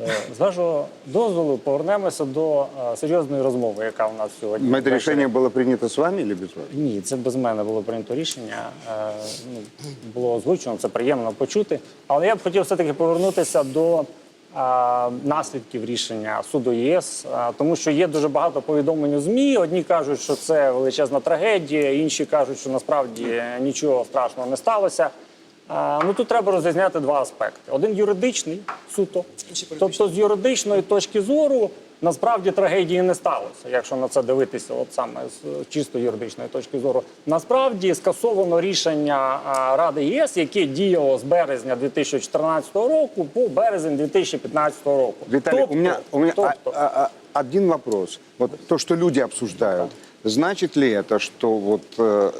Е, З вашого дозволу повернемося до е, серйозної розмови, яка у нас сьогодні. Это ввечері. решение было принято вами или без вас? Ні, це без мене було прийнято рішення. е, Ну, було озвучено, це приємно почути. Але я б хотів все-таки повернутися до наслідків рішення суду ЄС, тому що є дуже багато повідомлень у ЗМІ. Одні кажуть, що це величезна трагедія, інші кажуть, що насправді нічого страшного не сталося. Ну тут треба розрізняти два аспекти: один юридичний суто, тобто з юридичної точки зору. Насправді трагедії не сталося, якщо на це дивитися, от саме з чисто юридичної точки зору. Насправді скасовано рішення Ради ЄС, яке діяло з березня 2014 року по березень 2015 року. Виталий, Тобто- у меня, у меня тобто, а- а- а- один вопрос. Вот то, что люди обсуждают, значит ли это, что вот э,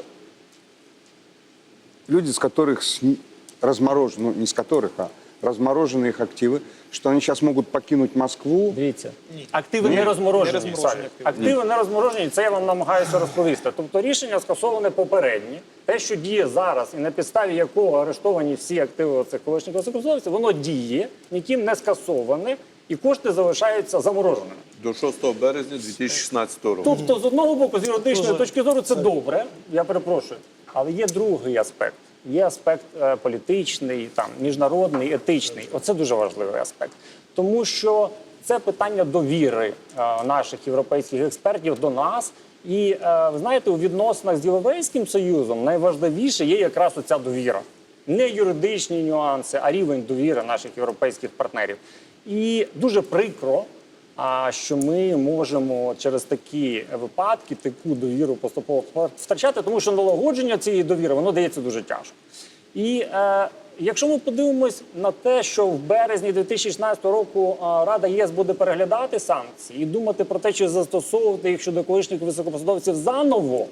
люди, с которых сни- разморожены, ну не с которых, а разморожены их активы, что они сейчас могут покинуть Москву? Дивіться, активи не розморожені. Не розморожені Саві. активи. Активи не розморожені. Це я вам намагаюся розповісти. Тобто рішення скасоване попереднє. Те, що діє зараз, і на підставі якого арештовані всі активи цих колишніх високословців, воно діє, ніким не скасоване, і кошти залишаються замороженими. До 6 березня 2016 року. Тобто, з одного боку, з юридичної точки зору, це добре. Я перепрошую. Але є другий аспект. Є аспект е, політичний, там міжнародний, етичний. Оце дуже важливий аспект, тому що це питання довіри е, наших європейських експертів до нас. І е, ви знаєте, у відносинах з Європейським Союзом найважливіше є якраз оця довіра. Не юридичні нюанси, а рівень довіри наших європейських партнерів. І дуже прикро, що ми можемо через такі випадки таку довіру поступово втрачати, тому що налагодження цієї довіри воно дається дуже тяжко. І е, якщо ми подивимось на те, що в березні 2016 року Рада ЄС буде переглядати санкції і думати про те, чи застосовувати їх щодо колишніх високопосадовців заново,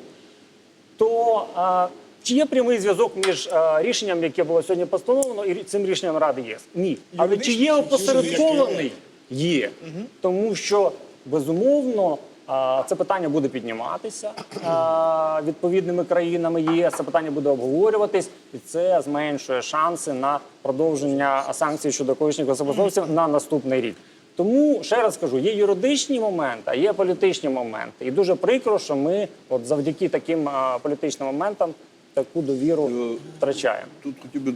то е, чи є прямий зв'язок між е, рішенням, яке було сьогодні постановлено, і цим рішенням Ради єС? Ні. Але чи є опосередкований? Є. Тому що безумовно. е, Це питання буде підніматися е, відповідними країнами ЄС. Це питання буде обговорюватись, і це зменшує шанси на продовження санкцій щодо колишніх високопосадовців на наступний рік. Тому ще раз кажу, є юридичні моменти, а є політичні моменти. І дуже прикро, що ми, от завдяки таким а, політичним моментам, таку довіру втрачаємо. Тут хотів би